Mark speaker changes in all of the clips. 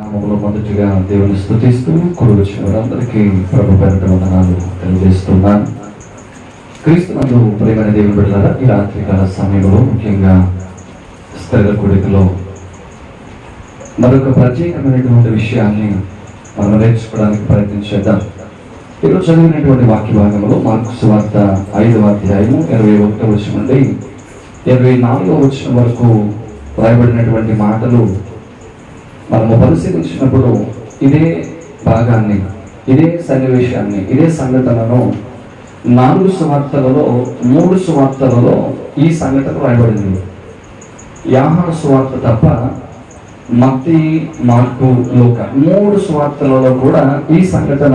Speaker 1: నామంలో మొదటిగా దేవుని స్థుతిస్తూ కూడి వచ్చిన వారందరికీ ప్రభు పేరిట వందనాలు తెలియజేస్తున్నాను. క్రీస్తునందు ప్రేమైన దేవుని బిడ్డలారా ఈ రాత్రికాల సమయంలో ముఖ్యంగా స్త్రీల కొడుకులో మరొక ప్రత్యేకమైనటువంటి విషయాన్ని మనం నేర్చుకోవడానికి ప్రయత్నించేద్దాం ఈరోజు చదివినటువంటి వాక్య భాగంలో మార్కు సువార్త ఐదవ అధ్యాయము ఇరవై ఒకటో వచ్చిన నుండి ఇరవై నాలుగో వచ్చిన వరకు రాయబడినటువంటి మాటలు మనము పరిశీలించినప్పుడు ఇదే భాగాన్ని ఇదే సన్నివేశాన్ని ఇదే సంఘటనను నాలుగు సువార్తలలో మూడు సువార్తలలో ఈ సంఘటన రాయబడింది. యాహన సువార్త తప్ప మత్తి మార్కు లోక మూడు సువార్తలలో కూడా ఈ సంఘటన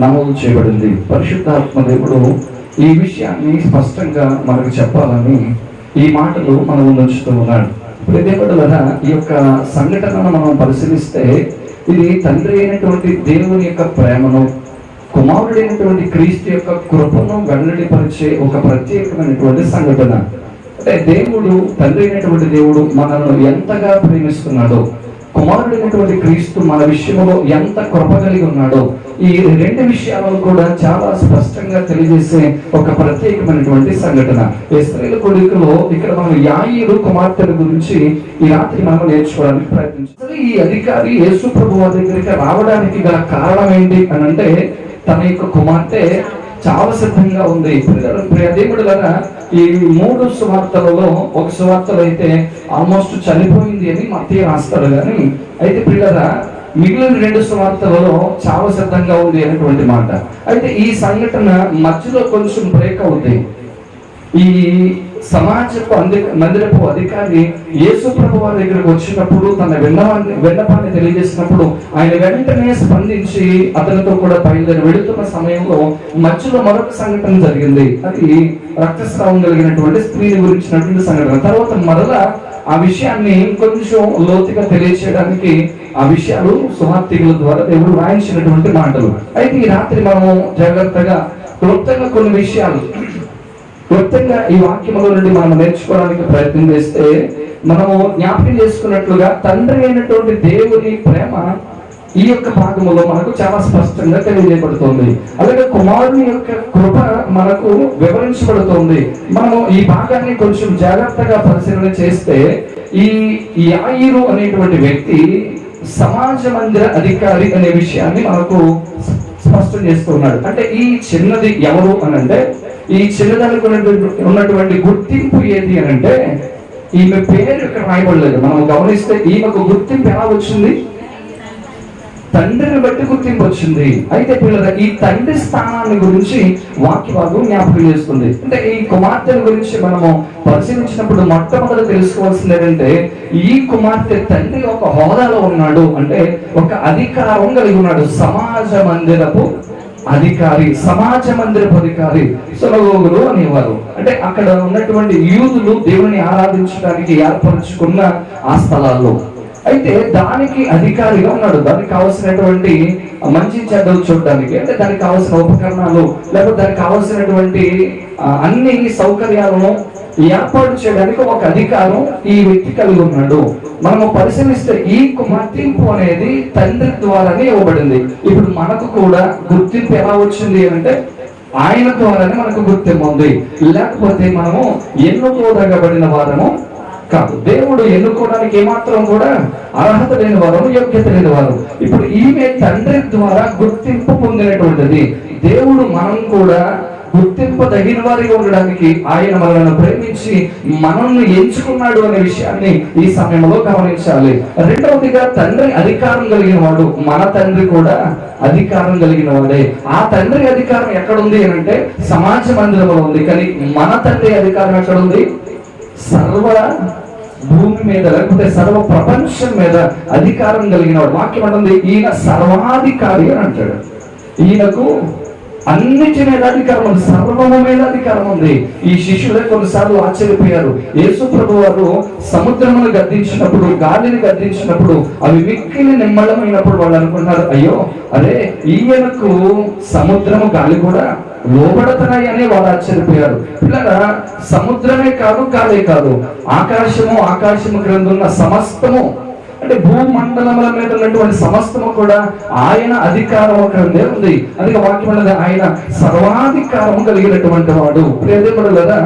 Speaker 1: నమోదు చేయబడింది. పరిశుద్ధాత్మ దేవుడు ఈ విషయాన్ని స్పష్టంగా మనకు చెప్పాలని ఈ మాటలు మన ముందు ఉంచుతూ ఉన్నాడు. దేవుడులరా ఈ యొక్క సంఘటనను మనం పరిశీలిస్తే ఇది తండ్రి అయినటువంటి దేవుని యొక్క ప్రేమను కుమారుడైనటువంటి క్రీస్తు యొక్క కృపను వెల్లడిపరిచే ఒక ప్రత్యేకమైనటువంటి సంఘటన. అంటే దేవుడు తండ్రి అయినటువంటి దేవుడు మనల్ని ఎంతగా ప్రేమిస్తున్నాడో కుమారుడైనటువంటి క్రీస్తు మన విషయంలో ఎంత కృప కలిగి ఉన్నాడో ఈ రెండు విషయాలు కూడా చాలా స్పష్టంగా తెలియజేసే ఒక ప్రత్యేకమైనటువంటి సంఘటన. ఇస్రాయల్ కొడుకులో ఇక్కడ మనం యాయిరు కుమార్తెల గురించి ఈ రాత్రి మనం నేర్చుకోవడానికి ప్రయత్నించాలి ఈ అధికారి యేసు ప్రభు దగ్గరికి రావడానికి గల కారణం ఏంటి అని అంటే తన యొక్క కుమార్తె చాలా సిద్ధంగా ఉంది. దేవుడు కదా ఈ మూడు సువార్తలలో ఒక సువార్తలు అయితే ఆల్మోస్ట్ చనిపోయింది అని మధ్య రాస్తారు. కానీ అయితే పిల్లరా మిగిలిన రెండు సువార్తలలో చాలా సిద్ధంగా ఉంది అనేటువంటి మాట. అయితే ఈ సంఘటన మధ్యలో కొంచెం బ్రేక్ అవుతాయి ఈ సమాజపు అంది మందిరపు అధికారి యేసుప్రభు వారి దగ్గరకు వచ్చినప్పుడు తన విన్నవాన్ని విన్నపాన్ని తెలియజేసినప్పుడు ఆయన వెంటనే స్పందించి అతనితో కూడా బయలుదేరి వెళుతున్న సమయంలో మధ్యలో మరొక సంఘటన జరిగింది. అది రక్తస్రావం కలిగినటువంటి స్త్రీని గురించినటువంటి సంఘటన. తర్వాత మరలా ఆ విషయాన్ని కొంచెం లోతుగా తెలియచేయడానికి ఆ విషయాలు సుహార్తికుల ద్వారా దేవుడు రాయించినటువంటి మాటలు. అయితే ఈ రాత్రి మనము జాగ్రత్తగా క్లుప్తంగా కొన్ని విషయాలు క్లుప్తంగా ఈ వాక్యముల నుండి మనం నేర్చుకోవడానికి ప్రయత్నం చేస్తే మనము జ్ఞాపకం చేసుకున్నట్లుగా తండ్రి అయినటువంటి దేవుని ప్రేమ ఈ యొక్క భాగములో మనకు చాలా స్పష్టంగా తెలియజేయబడుతుంది. అలాగే కుమారుని యొక్క కృప మనకు వివరించబడుతుంది. మనము ఈ భాగాన్ని కొంచెం జాగ్రత్తగా పరిశీలన చేస్తే ఈ యాయిరు అనేటువంటి వ్యక్తి సమాజ మందిర అధికారి అనే విషయాన్ని మనకు స్పష్టం చేస్తూ ఉన్నాడు అంటే ఈ చిన్నది ఎవరు అని అంటే ఈ చిన్నదానికి ఉన్నటువంటి- గుర్తింపు ఏది అని అంటే ఈమె పేరు ఇక్కడ రాయబడలేదు. మనం గమనిస్తే ఈమెకు గుర్తింపు ఎలా వచ్చింది? తండ్రిని బట్టి గుర్తింపు వచ్చింది. అయితే పిల్లల ఈ తండ్రి స్థానాన్ని గురించి వాక్యవాదం జ్ఞాపకం చేస్తుంది. అంటే ఈ కుమార్తెల గురించి మనము పరిశీలించినప్పుడు మొట్టమొదటి తెలుసుకోవాల్సింది ఏంటంటే ఈ కుమార్తె తండ్రి ఒక హోదాలో ఉన్నాడు. అంటే ఒక అధికారం కలిగి ఉన్నాడు. సమాజ మందిరపు అధికారి సమాజ మందిరపు అధికారి సులగోగులు అనేవారు. అంటే అక్కడ ఉన్నటువంటి యూదులు దేవుని ఆరాధించడానికి ఏర్పరచుకున్న ఆ స్థలాల్లో. అయితే దానికి అధికారిగా ఉన్నాడు. దానికి కావలసినటువంటి మంచి చెడ్డలు చూడడానికి అంటే దానికి కావాల్సిన ఉపకరణాలు లేకపోతే దానికి కావాల్సినటువంటి అన్ని సౌకర్యాలను ఏర్పాటు చేయడానికి ఒక అధికారం ఈ వ్యక్తి కలిగి ఉన్నాడు. మనము పరిశీలిస్తే ఈ గుర్తింపు అనేది తండ్రి ద్వారానే ఇవ్వబడింది. ఇప్పుడు మనకు కూడా గుర్తింపు ఎలా వచ్చింది అంటే ఆయన ద్వారానే మనకు గుర్తింపు ఉంది. లేకపోతే మనము ఎన్నుకోదగబడిన వారము కాదు. దేవుడు ఎన్నుకోవడానికి ఏమాత్రం కూడా అర్హత లేని వారు యోగ్యత లేని వారు. ఇప్పుడు ఈమె తండ్రి ద్వారా గుర్తింపు పొందినటువంటిది. దేవుడు మనం కూడా గుర్తింపదగిన వారిగా ఉండడానికి ఆయన మనల్ని ప్రేమించి మనల్ని ఎంచుకున్నాడు అనే విషయాన్ని ఈ సమయంలో గమనించాలి. రెండవదిగా తండ్రి అధికారం కలిగిన వాడు మన తండ్రి కూడా అధికారం కలిగిన వాడే. ఆ తండ్రి అధికారం ఎక్కడుంది అని అంటే సమాజ మందిరంలో ఉంది. కానీ మన తండ్రి అధికారం ఎక్కడుంది? సర్వ భూమి మీద లేకపోతే సర్వ ప్రపంచం మీద అధికారం కలిగిన వాడు. వాక్యం అంటుంది ఈయన సర్వాధికారి అని అంటాడు. ఈయనకు అన్నిటి మీద అధికారం ఉంది సర్వము మీద అధికారం ఉంది. ఈ శిష్యులే కొన్నిసార్లు ఆశ్చర్యపోయారు. యేసు ప్రభు వారు సముద్రమును గద్దించినప్పుడు గాలిని గద్దించినప్పుడు అవి మిక్కిలి నిమ్మళమైనప్పుడు వాళ్ళు అనుకున్నారు అయ్యో అరే ఈయనకు సముద్రము గాలి కూడా లోబడతాయి అని వాళ్ళు ఆశ్చర్యపోయారు. పిల్లల సముద్రమే కాదు గాలే కాదు. ఆకాశము ఆకాశము క్రింద ఉన్న సమస్తము అంటే భూమండలముల మీద ఉన్నటువంటి సమస్తము కూడా ఆయన అధికారం ఒకడే ఉంది. అందుకే వాక్యం ఉన్నది ఆయన సర్వాధికారం కలిగినటువంటి వాడు. ప్రియదేవుడు కదా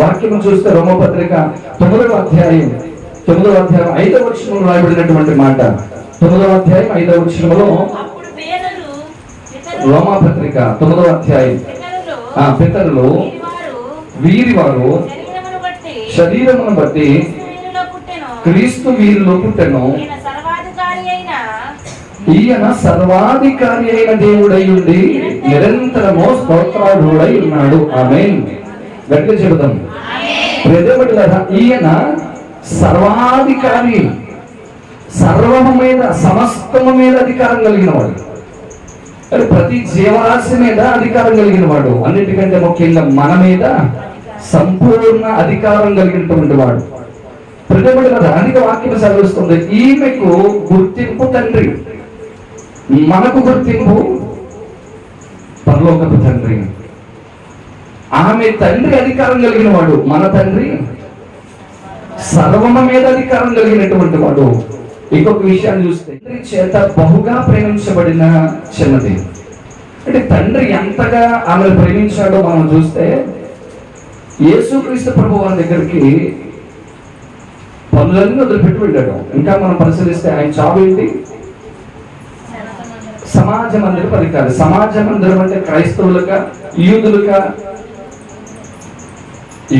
Speaker 1: వాక్యం చూస్తే రోమపత్రిక తొమ్మిదవ అధ్యాయం తొమ్మిదవ అధ్యాయం ఐదవ వచనంలో రాయబడినటువంటి మాట. తొమ్మిదవ అధ్యాయం ఐదవ వచనంలో రోమపత్రిక తొమ్మిదవ అధ్యాయం. పితరులు
Speaker 2: వీరివారు
Speaker 1: వీరి వారు
Speaker 2: శరీరమును బట్టి
Speaker 1: శరీరమును బట్టి
Speaker 2: వీరిలో పుట్టెను
Speaker 1: క్రీస్తు వీరిలో పుట్టెను
Speaker 2: ఈయన సర్వాధికారి అయిన
Speaker 1: దేవుడై ఉండి నిరంతరము స్తోత్రాలుడై ఉన్నాడు. ఆమె గట్టిగా చెబుదాం. ప్రదేవుడులారా ఈయన సర్వాధికారి సర్వము మీద సమస్తము మీద అధికారం కలిగిన వాడు ప్రతి జీవరాశి మీద అధికారం కలిగిన వాడు అన్నిటికంటే ముఖ్యంగా మన మీద సంపూర్ణ అధికారం కలిగినటువంటి వాడు. ప్రజలు దానికి అనేక వాక్యం సెలవిస్తుంది ఈమెకు గుర్తింపు తండ్రి. మనకు గుర్తింపు పరలోకపు తండ్రి. ఆమె తండ్రి అధికారం కలిగిన వాడు మన తండ్రి సర్వమ మీద అధికారం కలిగినటువంటి వాడు. ఇంకొక విషయాన్ని చూస్తే తండ్రి చేత బహుగా ప్రేమించబడిన చిన్నది. అంటే తండ్రి ఎంతగా ఆమెను ప్రేమించాడో మనం చూస్తే యేసుక్రీస్తు ప్రభు వారి దగ్గరికి పనులన్నీ వదిలిపెట్టి వెళ్ళాడు ఇంకా మనం పరిశీలిస్తే ఆయన జాబ్ ఏంటి? సమాజ మందిరం అది కాదు. సమాజ మందిరం అంటే క్రైస్తవులక యూదులక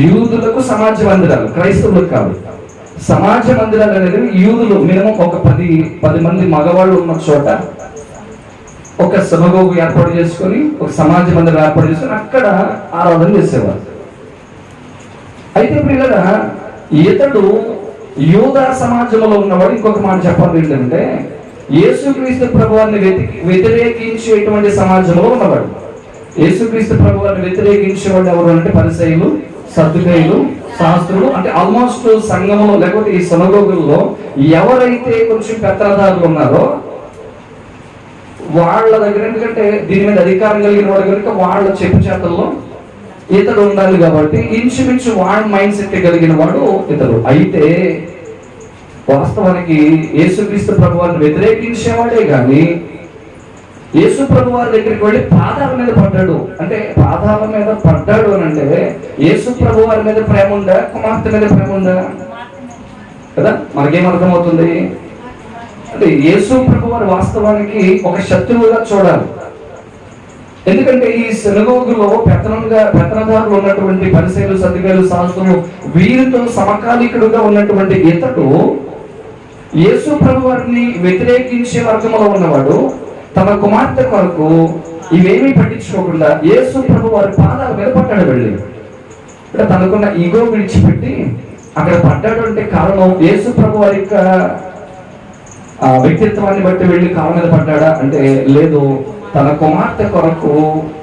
Speaker 1: యూదులకు సమాజ మందిరాలు క్రైస్తవులకు కాదు. సమాజ మందిరాలు అనేది యూదులు మినిమం ఒక పది పది మంది మగవాళ్ళు ఉన్న చోట ఒక సభగోగు ఏర్పాటు చేసుకొని ఒక సమాజ మందిరం ఏర్పాటు చేసుకొని అక్కడ ఆరాధన చేసేవారు. అయితే పిల్లల ఇతడు యూదా సమాజంలో ఉన్నవాడు ఇంకొక మాట చెప్పాలి ఏంటంటే యేసుక్రీస్తు ప్రభువాన్ని వెతికి వ్యతిరేకించేటువంటి సమాజంలో ఉన్నవాడు. యేసుక్రీస్తు ప్రభువాన్ని వ్యతిరేకించేవాడు ఎవరు అంటే పరిసయులు సర్దుకయులు శాస్త్రులు అంటే ఆల్మోస్ట్ సంఘంలో లేకపోతే ఈ సనగోగుల్లో ఎవరైతే కొంచెం పెత్తదారులు ఉన్నారో వాళ్ళ దగ్గర ఎందుకంటే దీని మీద అధికారం కలిగిన వాడు కనుక వాళ్ళ చెప్పు చేతల్లో ఇతడు ఉండాలి కాబట్టి ఇంచుమించు వాడి మైండ్ సెట్ కలిగిన వాడు ఇతడు. అయితే వాస్తవానికి యేసుక్రీస్తు ప్రభు వారిని వ్యతిరేకించేవాడే కానీ యేసు ప్రభు వారి దగ్గరికి వెళ్ళి పాదాల మీద పడ్డాడు. అంటే పాదాల మీద పడ్డాడు అని అంటే యేసు ప్రభు వారి మీద ప్రేమ ఉందా? కుమార్తె మీద ప్రేమ ఉందా? కదా? మనకేం అర్థమవుతుంది? అంటే యేసు ప్రభు వారు వాస్తవానికి ఒక శత్రువుగా చూడాలి. ఎందుకంటే ఈ సెనగోగులో పెత్తనంగా పెత్తనదారులు ఉన్నటువంటి పరిశీలు సర్దిగాలు శాస్త్రము వీరితో సమకాలికుడుగా ఉన్నటువంటి ఇతడు యేసు ప్రభు వారిని వ్యతిరేకించే వర్గంలో ఉన్నవాడు తన కుమార్తె కొరకు ఇవేమీ పట్టించుకోకుండా యేసు ప్రభు వారి పాదాల మీద పట్టాడు వెళ్ళి ఇక్కడ తనకున్న ఈగో విడిచిపెట్టి అక్కడ పడ్డాడు అంటే కారణం యేసు ప్రభు వారి యొక్క వ్యక్తిత్వాన్ని బట్టి వెళ్ళి కాళ్ళ మీద పడ్డాడా అంటే లేదు. తన కుమార్తె కొరకు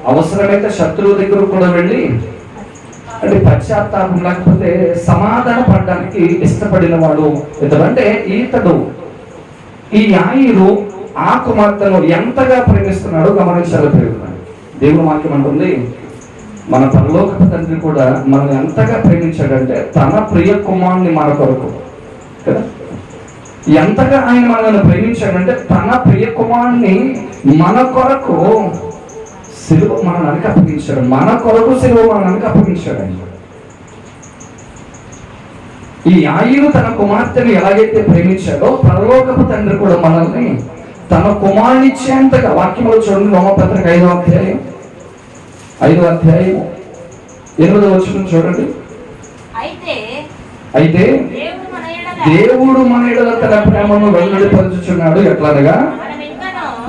Speaker 1: అవసరమైతే శత్రువు దగ్గర కూడా వెళ్ళి అంటే పశ్చాత్తాపం లేకపోతే సమాధాన పడడానికి ఇష్టపడిన వాడు ఇతడు. అంటే ఈతడు ఈ ఆయురు ఆ కుమార్తెను ఎంతగా ప్రేమిస్తున్నాడో గమనించాలి ప్రేమిస్తున్నాడు దేవుడు వాక్యం అంటుంది మన పరలోక తండ్రి కూడా మనం ఎంతగా ప్రేమించాడంటే తన ప్రియ కుమారుని మన కొరకు. కదా? ఎంతగా ఆయన మనల్ని ప్రేమించాడంటే తన ప్రియ కుమారుని మన కొరకు సిలువ మరణానికి అప్పగించాడు. మన కొరకు సిలువ మరణానికి అప్పగించాడు ఆయన. ఈ ఆయువు తన కుమార్తెను ఎలాగైతే ప్రేమించాడో పరలోకపు తండ్రి కూడా మనల్ని తన కుమారుని ఇచ్చేంతగా వాక్యంలో చూడండి రోమపత్రిక ఐదో అధ్యాయం ఐదో అధ్యాయం ఎనిమిదో వచ్చిన చూడండి.
Speaker 2: అయితే
Speaker 1: అయితే
Speaker 2: దేవుడు మన ఎడల
Speaker 1: దేవుడు మన ఎడల తన ప్రేమను వెల్లడిపరుచుచున్నాడు ఎట్లనగా?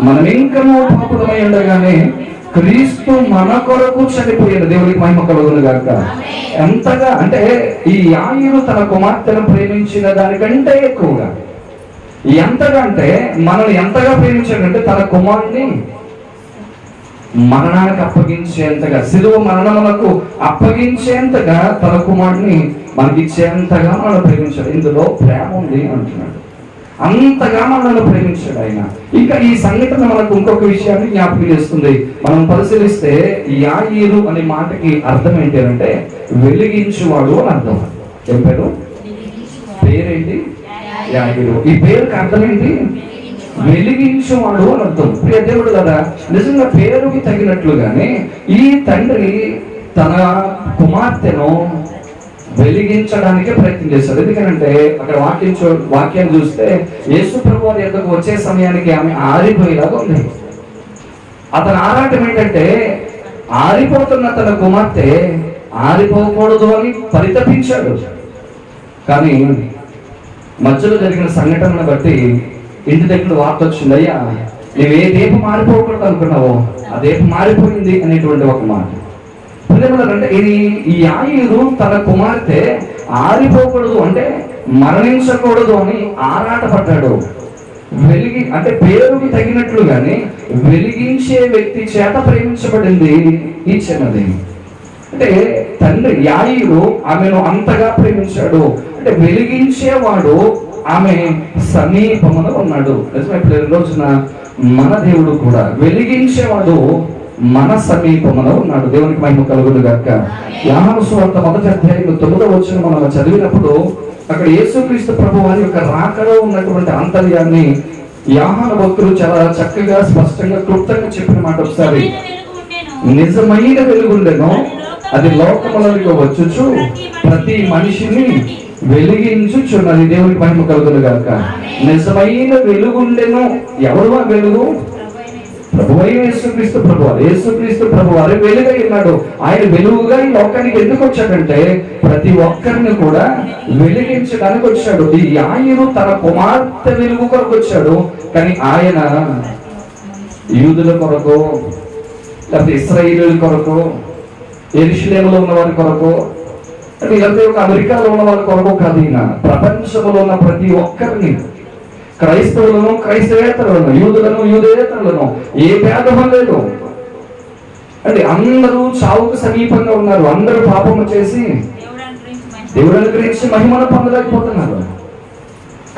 Speaker 2: మనం ఇంకను
Speaker 1: పాపులమై ఉండగానే క్రీస్తు మన కొరకు చనిపోయిన దేవుడికి మహిమ కలుగును గాక. ఎంతగా అంటే ఈ ఆయుడు తన కుమార్తెను ప్రేమించిన దానికంటే ఎక్కువగా. ఎంతగా అంటే మనల్ని ఎంతగా ప్రేమించాడంటే తన కుమారుని మరణానికి అప్పగించేంతగా సిలువ మరణములకు అప్పగించేంతగా తన కుమారుని మనకిచ్చేంతగా మనం ప్రేమించాడు. ఇందులో ప్రేమ ఉంది అంటున్నాడు. అంతగా మనల్ని ప్రేమించాడు ఆయన. ఇంకా ఈ సంఘటన మనకు ఇంకొక విషయాన్ని జ్ఞాపకం చేస్తుంది. మనం పరిశీలిస్తే యాయిరు అనే మాటకి అర్థం ఏంటి అంటే వెలిగించువాడు అని అర్థం. ఏం పేరు? పేరేంటి? యాయిరు ఈ పేరుకి అర్థం ఏంటి? వెలిగించేవాడు అని అర్థం. ప్రియ దేవుడు కదా నిజంగా పేరుకి తగినట్లుగానే ఈ తండ్రి తన కుమార్తెను వెలిగించడానికే ప్రయత్నం చేశాడు. ఎందుకంటే అక్కడ వాక్యం చూ వాక్యం చూస్తే యేసు ప్రభు వారి యొక్కకు వచ్చే సమయానికి ఆమె ఆరిపోయేలాగా ఉంది. అతని ఆరాటం ఏంటంటే ఆరిపోతున్న తన కుమార్తె ఆరిపోకూడదు అని పరితపించాడు. కానీ మధ్యలో జరిగిన సంఘటనను బట్టి ఇంటి దగ్గర వార్త వచ్చింది అయ్యా నువ్వు ఏ దీపం మారిపోకూడదు అనుకున్నావో ఆ దీపం మారిపోయింది అనేటువంటి ఒక మాట. అంటే ఇది ఈ తన కుమార్తె ఆరిపోకూడదు అంటే మరణించకూడదు అని ఆరాటపడ్డాడు. వెలిగి అంటే పేరుకి తగినట్లుగానే వెలిగించే వ్యక్తి చేత ప్రేమించబడింది ఈ చిన్నది. అంటే తండ్రి యాయుడు ఆమెను అంతగా ప్రేమించాడు. అంటే వెలిగించేవాడు ఆమె సమీపమున ఉన్నాడు. నిజమే ఇప్పుడు రోజున మన దేవుడు కూడా వెలిగించేవాడు మన సమీపంలో ఉన్నాడు. దేవునికి మహిమ కలుగుడు గాక యాహను సువార్త మొదటి అధ్యాయం తొమ్మిదో వచ్చిన మనం చదివినప్పుడు అక్కడ యేసుక్రీస్తు ప్రభు వారి యొక్క రాకలో ఉన్నటువంటి ఆంతర్యాన్ని యాహన భక్తులు చాలా చక్కగా స్పష్టంగా క్లుప్తంగా చెప్పిన మాట ఒకసారి.
Speaker 2: నిజమైన
Speaker 1: వెలుగుండెను అది లోకములకు వచ్చుచు ప్రతి మనిషిని వెలిగించుచున్నది దేవునికి మహిమ కలుగును గాక నిజమైన వెలుగుండెను. ఎవరు ఆ వెలుగు? ప్రభు యేసుక్రీస్తు ప్రభు వారు యేసుక్రీస్తు ప్రభు వారు వెలుగై ఉన్నాడు. ఆయన వెలుగుగా ఈ లోకానికి ఎందుకు వచ్చాడంటే ప్రతి ఒక్కరిని కూడా వెలిగించడానికి వచ్చాడు. ఈ ఆయన తన కుమార్తె వెలుగు కొరకు వచ్చాడు. కానీ ఆయన యూదుల కొరకు లేకపోతే ఇస్రాయిలుల కొరకు ఎరుషులేములో ఉన్న వారి కొరకు లేకపోతే ఒక అమెరికాలో ఉన్న వారి కొరకు కాదు ఈయన. ప్రపంచంలో ఉన్న ప్రతి ఒక్కరిని క్రైస్తవులను క్రైస్తవేతరులను యూదులను యూదేతరులను ఏ భేదం లేదు. అంటే అందరూ చావుకు సమీపంగా ఉన్నారు. అందరూ పాపము చేసి
Speaker 2: దేవుడు అనుగ్రహించి
Speaker 1: మహిమను పొందలేకపోతున్నారు.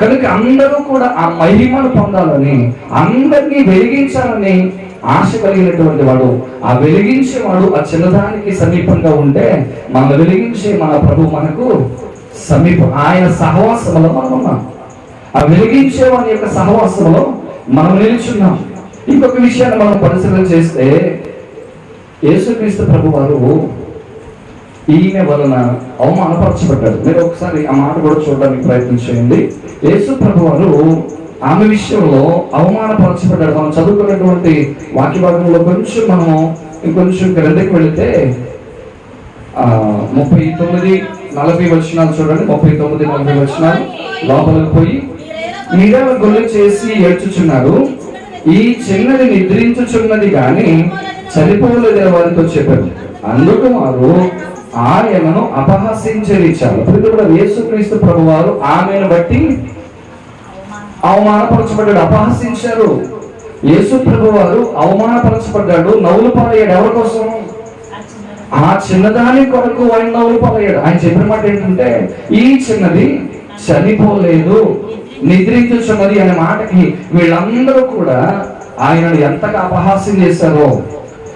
Speaker 1: కనుక అందరూ కూడా ఆ మహిమను పొందాలని అందరినీ వెలిగించాలని ఆశ కలిగినటువంటి వాడు ఆ వెలిగించేవాడు ఆ చిన్నదానికి సమీపంగా ఉంటే మన వెలిగించే మన ప్రభు మనకు సమీపం. ఆయన సహవాసంలో మనం ఉన్నాం ఆ వెలిగించే యొక్క సహవాసంలో మనం నిలుచున్నాం. ఇంకొక విషయాన్ని మనం పరిశీలన చేస్తే యేసుక్రీస్తు ప్రభు వారు ఈయన వలన అవమానపరచబడ్డాడు. మీరు ఒకసారి ఆ మాట కూడా చూడడానికి ప్రయత్నం చేయండి. యేసు ప్రభు వారు ఆమె విషయంలో అవమానపరచబడ్డాడు. మనం చదువుకున్నటువంటి వాక్య భాగంలో కొంచెం మనము ఇంకొంచెం క్రిందకి వెళితే ముప్పై తొమ్మిది నలభై వచనాలు చూడండి. ముప్పై తొమ్మిది నలభై వచనాలు లోపలికి పోయి మీరేమ గొల్లు చేసి ఏడ్చుచున్నారు ఈ చిన్నది నిద్రించుచున్నది గాని చనిపోలేదే వారితో చెప్పారు అందుకు వారు ఆయనను అపహసించనిచ్చారు. ఇప్పుడు కూడా యేసుక్రీస్తు ప్రభు వారు ఆమెను బట్టి అవమానపరచబడ్డాడు అపహసించారు. యేసు ప్రభు వారు అవమానపరచబడ్డాడు. నవ్వులు పాలయ్యాడు ఎవరి కోసం? ఆ చిన్నదాని కొరకు ఆయన నవ్వులు పాలయ్యాడు ఆయన చెప్పిన మాట ఏంటంటే ఈ చిన్నది చనిపోలేదు. నిద్రించుచున్నది అనే మాటకి వీళ్ళందరూ కూడా ఆయనను ఎంతగా అపహాస్యం చేశారో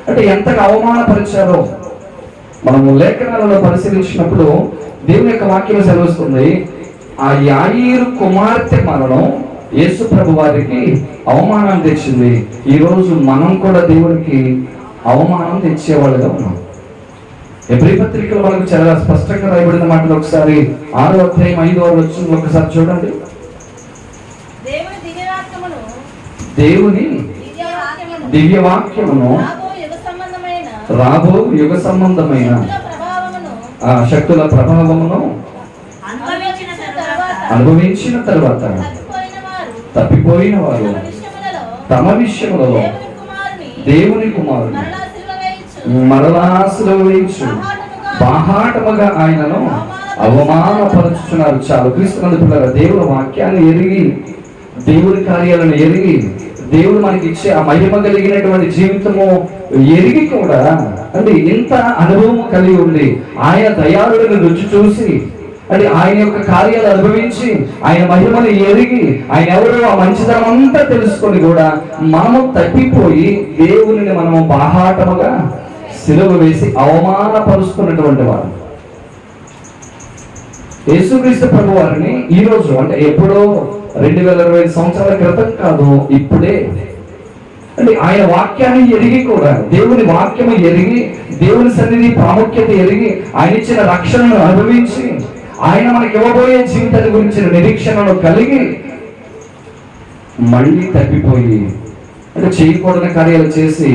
Speaker 1: అంటే ఎంతగా అవమానపరిచారో మనము లేఖనాలలో పరిశీలించినప్పుడు దేవుని యొక్క వాక్యం సెలవుస్తుంది. ఆ యాయిరు కుమార్తె మరణం యేసు ప్రభు వారికి అవమానం తెచ్చింది. ఈరోజు మనం కూడా దేవునికి అవమానం తెచ్చేవాళ్ళుగా ఉన్నాం. ఎబ్రి పత్రికలో మనకు చాలా స్పష్టంగా రాయబడిన మాటలు ఒకసారి ఆరో అధ్యాయం ఐదో వచ్చింది ఒకసారి చూడండి
Speaker 2: దేవుని దివ్యవాక్యమును
Speaker 1: దేవుని
Speaker 2: దివ్యవాక్యమును
Speaker 1: దివ్య వాక్యమును
Speaker 2: రాబో యుగ సంబంధమైన
Speaker 1: ఆ శక్తుల ప్రభావమును
Speaker 2: అనుభవించిన తర్వాత తప్పిపోయిన వారు తమ
Speaker 1: విషయంలో
Speaker 2: దేవుని కుమారుని
Speaker 1: దేవుని బాహాటముగా ఆయనను అవమానపరచుచున్నారు. చాలు క్రీస్తునందు పిల్లల దేవుని వాక్యాన్ని ఎరిగి దేవుని కార్యాలను ఎరిగి దేవుడు మనకి ఇచ్చే ఆ మహిమ కలిగినటువంటి జీవితము ఎరిగి కూడా అంటే ఇంత అనుభవం కలిగి ఉంది ఆయన దయాళుడిని రుచి చూసి అంటే ఆయన యొక్క కార్యాలు అనుభవించి ఆయన మహిమను ఎరిగి ఆయన ఎవరు ఆ మంచితనం అంతా తెలుసుకొని కూడా మనము తప్పిపోయి దేవుని మనము బాహాటముగా సిలువ వేసి అవమానపరుస్తున్నటువంటి వారు. యేసుక్రీస్తు ప్రభు వారిని ఈ రోజు అంటే ఎప్పుడో రెండు వేల ఇరవై ఐదు సంవత్సరాల క్రితం కాదు ఇప్పుడే. అంటే ఆయన వాక్యాన్ని ఎరిగి కూడా దేవుని వాక్యము ఎరిగి దేవుని సన్నిధి ప్రాముఖ్యత ఎరిగి ఆయన ఇచ్చిన రక్షణను అనుభవించి ఆయన మనకి ఇవ్వబోయే జీవితాన్ని గురించిన నిరీక్షణను కలిగి మళ్ళీ తప్పిపోయి అంటే చేయకూడని కార్యాలు చేసి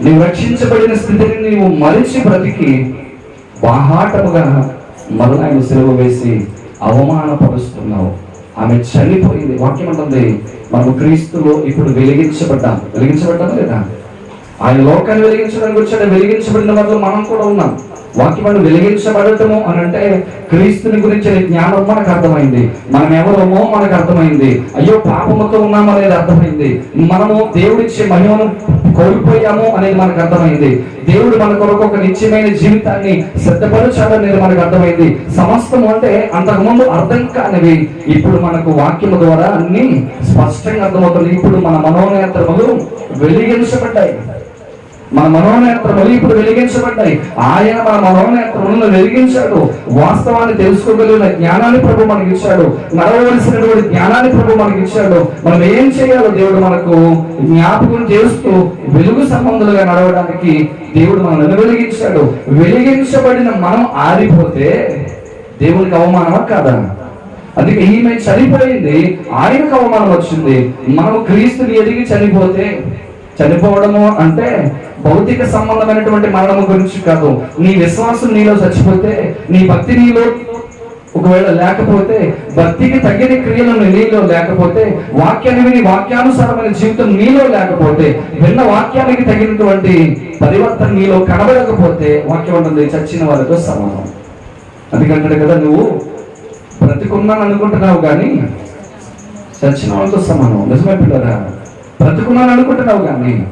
Speaker 1: నీవు రక్షించబడిన స్థితిని నీవు మరిచి బ్రతికి బాహాటముగా మరలా ఆయన సెలవు వేసి అవమానపరుస్తున్నావు. ఆమె చనిపోయింది. వాక్యం అంటుంది మనము క్రీస్తులో ఇప్పుడు వెలిగించబడ్డాం. వెలిగించబడ్డాం లేదా? ఆయన లోకాన్ని వెలిగించడానికి వచ్చాడు. వెలిగించబడిన వాళ్ళు మనం కూడా ఉన్నాం. వాక్యమును వెలిగించబడటము అని అంటే క్రీస్తుని గురించిన జ్ఞానం మనకు అర్థమైంది. మనం ఎవరమో మనకు అర్థమైంది. అయ్యో పాపముతో ఉన్నామో అనేది అర్థమైంది. మనము దేవుడిచ్చే మహిమను కోల్పోయాము అనేది మనకు అర్థమైంది. దేవుడు మన కొరకు ఒక నిత్యమైన జీవితాన్ని సిద్ధపరచాడనేది మనకు అర్థమైంది. సమస్తము అంటే అంతకుముందు అర్థం కానివి. ఇప్పుడు మనకు వాక్యము ద్వారా అన్ని స్పష్టంగా అర్థమవుతుంది. ఇప్పుడు మన మనోనేత్రములు వెలిగించబడ్డాయి. మన మనోనేత్రములు ఇప్పుడు వెలిగించబడ్డాయి. ఆయన మన మనోనేత్రములను వెలిగించాడు. వాస్తవాన్ని తెలుసుకోగలిగిన జ్ఞానాన్ని ప్రభు మనకి ఇచ్చాడు నడవలసినటువంటి జ్ఞానాన్ని ప్రభు మనకి ఇచ్చాడు మనం ఏం చేయాలో దేవుడు మనకు జ్ఞాపకం చేస్తూ వెలుగు సంబంధులుగా నడవడానికి దేవుడు మనల్ని వెలిగించాడు. వెలిగించబడిన మనం ఆరిపోతే దేవునికి అవమానమా కాదా? అందుకే ఈమె చనిపోయింది. ఆయనకు అవమానం వచ్చింది. మనం క్రీస్తుని ఎదిగి చనిపోతే చనిపోవడము అంటే భౌతిక సంబంధమైనటువంటి మరణము గురించి కాదు. నీ విశ్వాసం నీలో చచ్చిపోతే నీ భక్తి నీలో ఒకవేళ లేకపోతే భక్తికి తగిన క్రియలు నీలో లేకపోతే వాక్యాన్ని విని వాక్యానుసారమైన జీవితం నీలో లేకపోతే విన్న వాక్యానికి తగినటువంటి పరివర్తన నీలో కనబడకపోతే వాక్యం ఉంటుంది చచ్చిన వారితో సమానం. అందుకంటాడు కదా నువ్వు బ్రతికున్నాను అనుకుంటున్నావు కానీ చచ్చిన వాళ్ళతో సమానం. నిజమే పిల్లరా? బ్రతుకున్నాను అనుకుంటున్నావు కానీ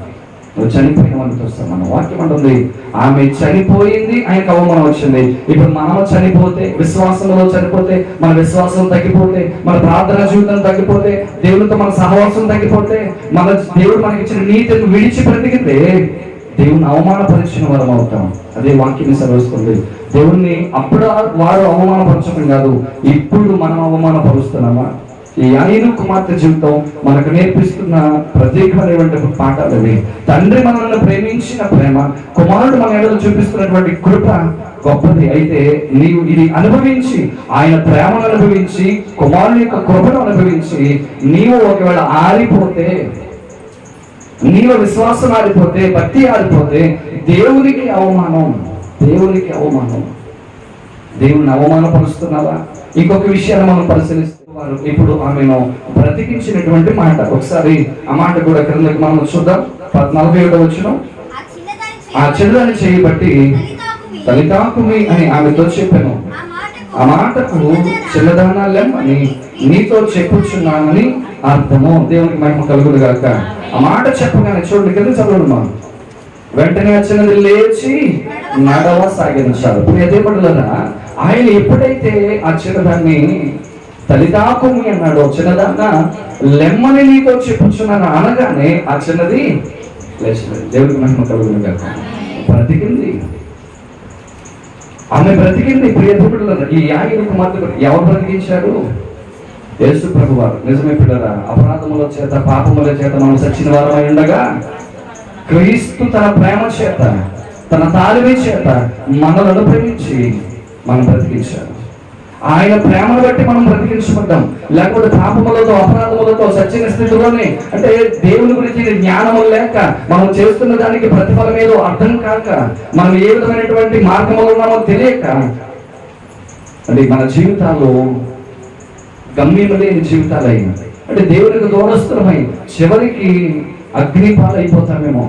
Speaker 1: నువ్వు చనిపోయిన వాళ్ళతో సమానం వాక్యం అంటుంది. ఆమె చనిపోయింది ఆయనకు అవమానం వచ్చింది. ఇప్పుడు మనము చనిపోతే విశ్వాసంలో చనిపోతే మన విశ్వాసం తగ్గిపోతే మన ప్రార్థన జీవితం తగ్గిపోతే దేవునితో మన సహవాసం తగ్గిపోతే మన దేవుడు మనకి ఇచ్చిన నీతిని విడిచి బ్రతికితే దేవుని అవమానపరిచిన వారం అవుతాం. అదే వాక్యం సెలవుస్తుంది దేవుణ్ణి అప్పుడు వారు అవమానపరచడం కాదు ఇప్పుడు మనం అవమానపరుస్తున్నామా? ఈ ఆయన కుమార్తె జీవితం మనకు నేర్పిస్తున్న ప్రత్యేకమైనటువంటి పాఠాలు అవి. తండ్రి మనల్ని ప్రేమించిన ప్రేమ కుమారుడు మన ఎడలు చూపిస్తున్నటువంటి కృప గొప్పది. అయితే నీవు ఇది అనుభవించి ఆయన ప్రేమను అనుభవించి కుమారుని యొక్క కృపను అనుభవించి నీవు ఒకవేళ ఆరిపోతే నీవు విశ్వాసం ఆరిపోతే భక్తి ఆరిపోతే దేవునికి అవమానం దేవునికి అవమానం. దేవుని అవమానపరుస్తున్నావా? ఇంకొక విషయాన్ని మనం పరిశీలిస్తాం వారు ఇప్పుడు ఆమెను బ్రతికించినటువంటి మాట. ఒకసారి ఆ మాట కూడా క్రిందకి మనం చూద్దాం. నలభై ఏడవ వచ్చిన
Speaker 2: ఆ
Speaker 1: చిన్నదాన్ని చేయబట్టి తలితాకుమి అని ఆమెతో చెప్పాను.
Speaker 2: ఆ మాటకు
Speaker 1: చిన్నదానాలేమని నీతో చెప్పుచున్నానని అర్థము. దేవునికి మహిమ కలుగుడు గాక. ఆ మాట చెప్పగానే చూడండి కింద చదవండి మా వెంటనే ఆ చిన్నది లేచి నడవ సాగించారు ఇప్పుడు ఎదే పడలరా ఆయన ఎప్పుడైతే ఆ చిన్నదాన్ని తలితాకుమి అన్నాడు. చిన్నదాన్న లెమ్మని నీతో చెప్పుచున్నాను అనగానే ఆ చిన్నది లేచినది దేవునికి మహిమ కలుగుడు బ్రతికింది. ఆమె బ్రతికింది. ప్రియ ఈ యాగిన కుమార్తె ఎవరు బ్రతికించారు? యేసు ప్రభు వారు నిజమే పిల్లరా అపరాధముల చేత పాపముల చేత మనం చచ్చిన వారమై ఉండగా క్రీస్తు తన ప్రేమ చేత తన తాలిమి చేత మనలను ప్రేమించి మనం బ్రతికించారు ఆయన ప్రేమను బట్టి మనం బ్రతికించుకుంటాం. లేకపోతే పాపములతో అపరాధములతో సచ్చిన స్థితిలోనే అంటే దేవుని గురించి జ్ఞానము లేక మనం చేస్తున్న దానికి ప్రతిఫలం ఏదో అర్థం కాక మనం ఏ విధమైనటువంటి మార్గంలో ఉన్నామో తెలియక అంటే మన జీవితాలు గమ్యం లేని జీవితాలు అయినాయి అంటే దేవునికి దూరస్తులమై చివరికి అగ్ని పాలైపోతామేమో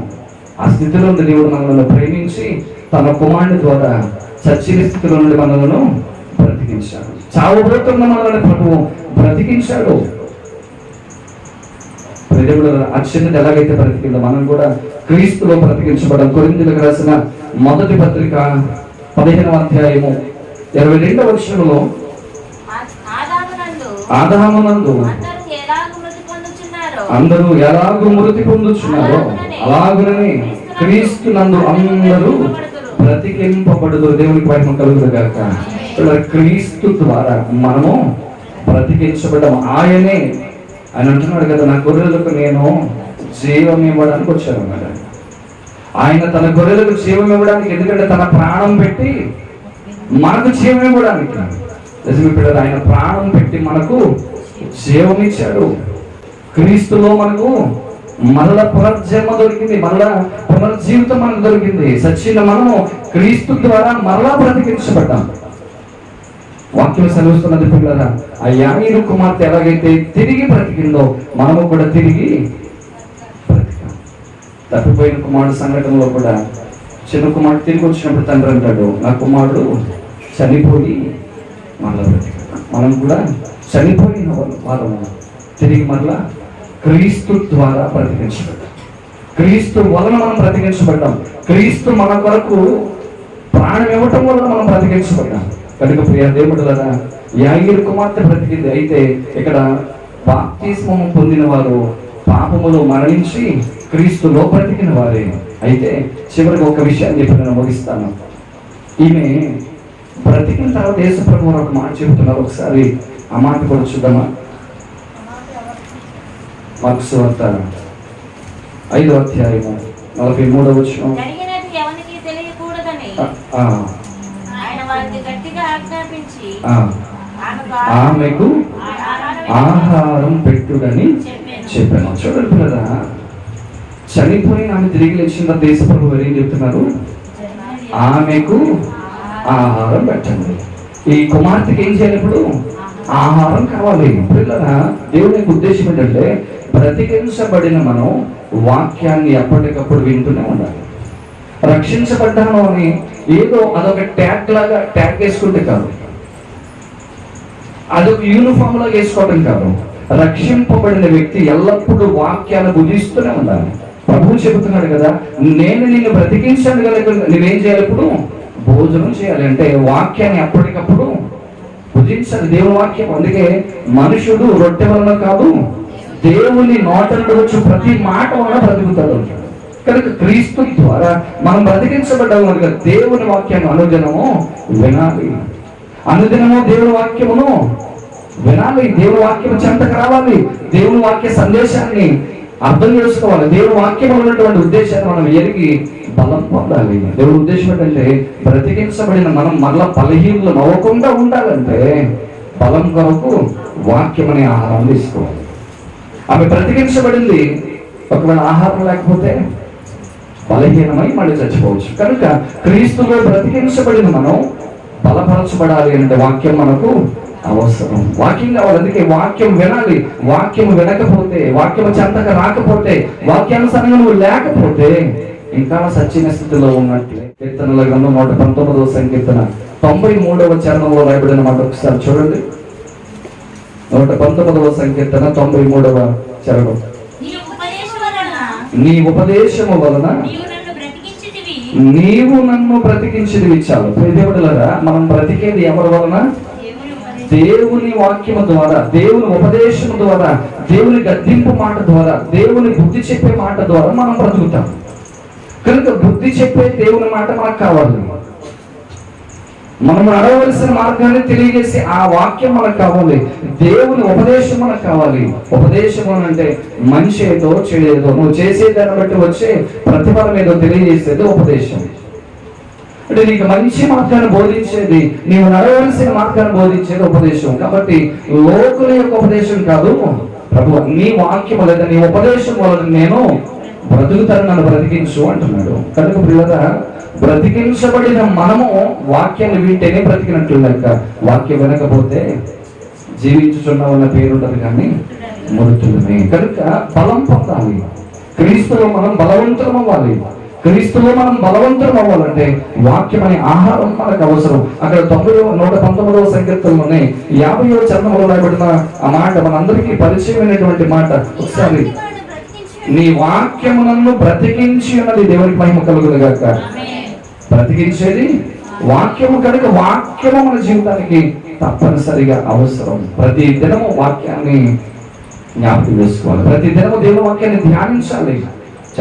Speaker 1: ఆ స్థితిలో నుండి దేవుడు మనల్ని ప్రేమించి తన కుమారుని ద్వారా సచ్చిన స్థితిలో నుండి మనలను బ్రతికించాడు. చావబోతున్న మనల్ని ప్రభువు బ్రతికించాడు. దేవుడు ఆ చిన్నది ఎలాగైతే బ్రతికిందో మనం కూడా క్రీస్తులో బ్రతికించబడం కొరిందులకు రాసిన మొదటి పత్రిక పదిహేనవ అధ్యాయము ఇరవై రెండవ వర్షంలో
Speaker 2: ఆదామునందు అందరూ ఎలాగ మృతి పొందుచున్నారో
Speaker 1: అలాగునని క్రీస్తు నందు అందరూ బ్రతికింపబడుదు దేవునికి కలుగును గాక. ఇక్కడ క్రీస్తు ద్వారా మనము బ్రతికించబడ్డాం ఆయనే ఆయన అంటున్నాడు కదా నా గొర్రెలకు నేను జీవం ఇవ్వడానికి వచ్చాను మేడం. ఆయన తన గొర్రెలకు జీవం ఇవ్వడానికి ఎందుకంటే తన ప్రాణం పెట్టి మనకు జీవం ఇవ్వడానికి. నిజమే పిల్లలు ఆయన ప్రాణం పెట్టి మనకు జీవం ఇచ్చాడు. క్రీస్తులో మనకు మరల పునర్జన్మ దొరికింది మరల పునర్జీవితం మనకు దొరికింది. సచిన మనము క్రీస్తు ద్వారా మరలా బ్రతికించబడ్డాం వాక్యం సెలవుస్తున్నది పిల్లరా ఆ యానీరు కుమార్తె ఎలాగైతే తిరిగి బ్రతికిందో మనము కూడా తిరిగి బ్రతికాం. తప్పిపోయిన కుమారుడు సంఘటనలో కూడా చిన్న కుమారుడు తిరిగి వచ్చినప్పుడు తండ్రి అంటాడు నా కుమారుడు చనిపోయి మళ్ళా మనం కూడా చనిపోయిన వాళ్ళము. తిరిగి మరలా క్రీస్తు ద్వారా బ్రతికించబడ్డాం. క్రీస్తు వలన మనం బ్రతికించబడ్డాం. క్రీస్తు మన కొరకు ప్రాణం ఇవ్వటం వలన మనం బ్రతికించబడ్డాం. కనుక ప్రియ దేవుడు కదా యాగిరి కుమార్తె బ్రతికింది. అయితే ఇక్కడ బాప్తిస్మము పొందిన వారు పాపములో మరణించి క్రీస్తులో బ్రతికిన వారే. అయితే చివరికి ఒక విషయాన్ని చెప్పి నేను ముగిస్తాను. ఈమె బ్రతికిన తర్వాత యేసుప్రభు ఒక మాట చెబుతున్నారు. ఒకసారి ఆ మాట కూడా చూద్దామా? మార్క్స్ వార్త ఐదో అధ్యాయము నలభై మూడవ వచ్చిన
Speaker 2: ఆమెకు
Speaker 1: ఆహారం పెట్టుడని చెప్పాను. చూడండి కదా చనిపోయిన ఆమె తిరిగి లేచిన దేశప్రభు వారు ఏం చెప్తున్నారు? ఆమెకు ఆహారం పెట్టండి. ఈ కుమార్తెకి ఏం చేయాలి ఇప్పుడు? ఆహారం కావాలి. పిల్లల దేవుని యొక్క ఉద్దేశం ఏంటంటే బ్రతికించబడిన మనం వాక్యాన్ని ఎప్పటికప్పుడు వింటూనే ఉండాలి. రక్షించబడ్డాను అని ఏదో అదొక ట్యాగ్ లాగా ట్యాగ్ వేసుకుంటే కాదు. అదొక యూనిఫామ్లో వేసుకోవడం కాదు. రక్షింపబడిన వ్యక్తి ఎల్లప్పుడూ వాక్యాన్ని బుధిస్తూనే ఉండాలి. ప్రభువు చెబుతున్నాడు కదా నేను నిన్ను బ్రతికించాను కనుక నువ్వేం చేయాలి ఇప్పుడు? భోజనం చేయాలి. అంటే వాక్యాన్ని అప్పటికప్పుడు భుజించాలి దేవుని వాక్యం. అందుకే మనుషుడు రొట్టె వలన కాదు దేవుని నోట వచ్చి ప్రతి మాట వలన బ్రతుకుతాడు కనుక క్రీస్తు ద్వారా మనం బ్రతికించబడ్డాము కనుక దేవుని వాక్యాన్ని అనుజనము వినాలి. అనుదినము దేవుని వాక్యమును వినాలి. దేవుని వాక్యం చెంతకు రావాలి. దేవుని వాక్య సందేశాన్ని అర్థం చేసుకోవాలి. దేవుని వాక్యం ఉన్నటువంటి ఉద్దేశాన్ని మనం ఎరిగి బలం పొందాలి. దేవుని ఉద్దేశం ఏంటంటే బ్రతికించబడిన మనం మరలా బలహీనలు నవ్వకుండా ఉండాలంటే బలం కొరకు వాక్యం అనే ఆహారం తీసుకోవాలి. ఆమె బ్రతికించబడింది. ఒకవేళ ఆహారం లేకపోతే బలహీనమై మళ్ళీ చచ్చిపోవచ్చు. కనుక క్రీస్తులో బ్రతికించబడిన మనం బలపరచబడాలి అంటే వాక్యం మనకు అవసరం. వాక్యం కావాలి అందుకే వాక్యం వినాలి. వాక్యం వినకపోతే వాక్యం చెంతక రాకపోతే వాక్యానుసారంగా నువ్వు లేకపోతే ఇంకా సచ్చిన స్థితిలో ఉన్నట్లే. కీర్తనల గ్రంథం నూట పంతొమ్మిదవ సంకీర్తన. తొంభై మూడవ చరణంలో రాయబడిన మాట ఒకసారి చూడండి. నూట పంతొమ్మిదవ సంకీర్తన తొంభై మూడవ చరణం.
Speaker 2: నీ ఉపదేశం వలన.
Speaker 1: నీ ఉపదేశము వలన
Speaker 2: నీవు నన్ను
Speaker 1: బ్రతికించింది చాలు. దేవుడులరా మనం బ్రతికేది ఎవరి వలన?
Speaker 2: దేవుని వాక్యం
Speaker 1: దేవుని వాక్యము ద్వారా దేవుని ఉపదేశము ద్వారా దేవుని గద్దింపు మాట ద్వారా దేవుని బుద్ధి చెప్పే మాట ద్వారా మనం బ్రతుకుతాం. కనుక బుద్ధి చెప్పే దేవుని మాట మనకు కావాలి. మనం నడవలసిన మార్గాన్ని తెలియజేసి ఆ వాక్యం మనకు కావాలి. దేవుని ఉపదేశం మనకు కావాలి. ఉపదేశం అని అంటే మనిషి ఏదో చెడు నువ్వు నువ్వు చేసేదాన్ని బట్టి వచ్చే ప్రతిఫలం ఏదో తెలియజేసేది ఉపదేశం. అంటే నీకు మంచి మార్గాన్ని బోధించేది నీవు నడవలసిన మార్గాన్ని బోధించేది ఉపదేశం. కాబట్టి లోకుల యొక్క ఉపదేశం కాదు. ప్రభు నీ వాక్యం లేదా నీ ఉపదేశం వలన నేను బ్రతుకుతాను నన్ను బ్రతికించు అంటున్నాడు. కనుక పిల్లగా బ్రతికించబడిన మనము వాక్యాన్ని వింటేనే బ్రతికినట్లు లెక్క వాక్యం వినకపోతే జీవించుచున్న ఉన్న ఉండదు కానీ మృతులమే కనుక బలం పొందాలి. క్రీస్తులో మనం బలవంతులం అవ్వాలి. క్రీస్తులో మనం బలవంతులం అవ్వాలంటే వాక్యం అనే ఆహారం మనకు అవసరం. అక్కడ తొంభై నూట పంతొమ్మిదవ సంకీర్తనలోనే యాభైవ చరణంలో రాబడిన ఆ మాట మనందరికీ పరిచయమైనటువంటి మాట. ఒకసారి నీ వాక్యము బ్రతికించి ఉన్నది దేవుని మహిమ కలుగును గాక. బ్రతికించేది వాక్యము కనుక వాక్యము మన జీవితానికి తప్పనిసరిగా అవసరం. ప్రతి దినము వాక్యాన్ని జ్ఞాపకం చేసుకోవాలి. ప్రతి దినము దేవుని వాక్యాన్ని ధ్యానించాలి.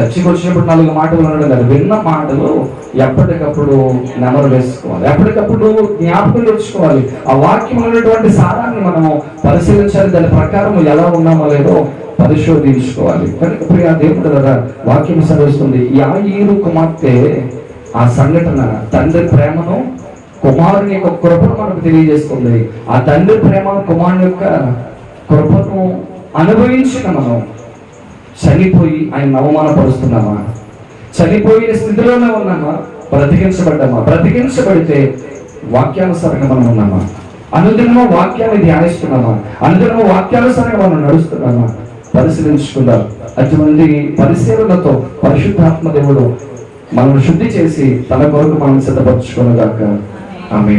Speaker 1: చర్చికి వచ్చినప్పుడు నాలుగు మాటలు అనడం కాదు విన్న మాటలు ఎప్పటికప్పుడు నెమరు వేసుకోవాలి. ఎప్పటికప్పుడు జ్ఞాపకం తెచ్చుకోవాలి ఆ వాక్యం ఉన్నటువంటి సారాన్ని మనము పరిశీలించాలి. దాని ప్రకారం ఎలా ఉన్నామో లేదో పరిశోధించుకోవాలి. కనుక ప్రియా దేవుడు కదా వాక్యం సెలవిస్తుంది యాయిరు కుమార్తె ఆ సంఘటన తండ్రి ప్రేమను కుమారుని యొక్క కృపను మనకు తెలియజేస్తుంది. ఆ తండ్రి ప్రేమ కుమారుని యొక్క కృపను అనుభవించిన మనం చనిపోయి ఆయన అవమానపరుస్తున్నామా? చనిపోయిన స్థితిలోనే ఉన్నామా? బ్రతికించబడ్డామా? బ్రతికించబడితే వాక్యానుసారంగా మనం ఉన్నామా? అనుదినము వాక్యాన్ని ధ్యానిస్తున్నామా? అనుదినము వాక్యానుసారంగా మనం నడుస్తున్నామా? పరిశీలించుకున్నారు. అటువంటి పరిశీలనతో పరిశుద్ధాత్మ దేవుడు మనల్ని శుద్ధి చేసి తన కొరకు మనం సిద్ధపరచుకున్నదాకా ఆమె